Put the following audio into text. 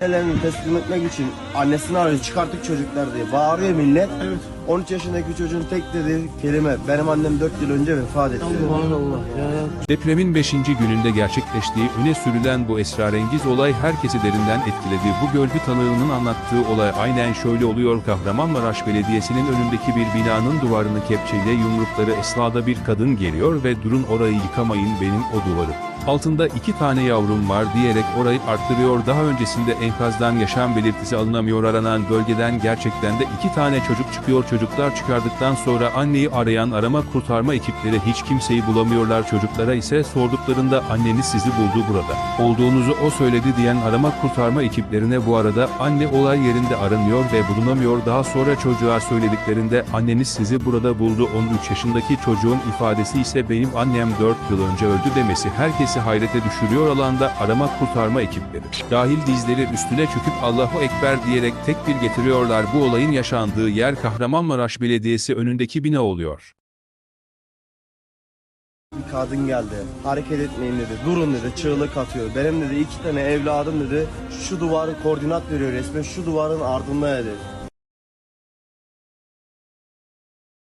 Ellerini teslim etmek için annesini arıyor çıkarttık çocuklar diye bağırıyor millet. Evet. 13 yaşındaki çocuğun tek dediği kelime benim annem 4 yıl önce vefat etti. Subhanallah ya. Depremin 5. gününde gerçekleştiği öne sürülen bu esrarengiz olay herkesi derinden etkiledi. Bu görgü tanığının anlattığı olay aynen şöyle oluyor. Kahramanmaraş Belediyesi'nin önündeki bir binanın duvarını kepçeyle yumrukları esnada bir kadın geliyor ve durun orayı yıkamayın benim o duvarı. Altında iki tane yavrum var diyerek orayı arttırıyor. Daha öncesinde enkazdan yaşam belirtisi alınamıyor aranan bölgeden gerçekten de iki tane çocuk çıkıyor. Çocuklar çıkardıktan sonra anneyi arayan arama kurtarma ekipleri hiç kimseyi bulamıyorlar. Çocuklara ise sorduklarında anneniz sizi buldu burada. Olduğunuzu o söyledi diyen arama kurtarma ekiplerine bu arada anne olay yerinde aranıyor ve bulunamıyor. Daha sonra çocuğa söylediklerinde anneniz sizi burada buldu. 13 yaşındaki çocuğun ifadesi ise benim annem 4 yıl önce öldü demesi herkesi hayrete düşürüyor alanda arama kurtarma ekipleri. Dahil dizleri üstüne çöküp Allahu Ekber diyerek tekbir getiriyorlar. Bu olayın yaşandığı yer Kahramanmaraş Belediyesi önündeki bina oluyor. Bir kadın geldi. Hareket etmeyin dedi. Durun dedi. Çığlık atıyor. Benim dedi iki tane evladım dedi. Şu duvarı koordinat veriyor resmen. Şu duvarın ardında dedi.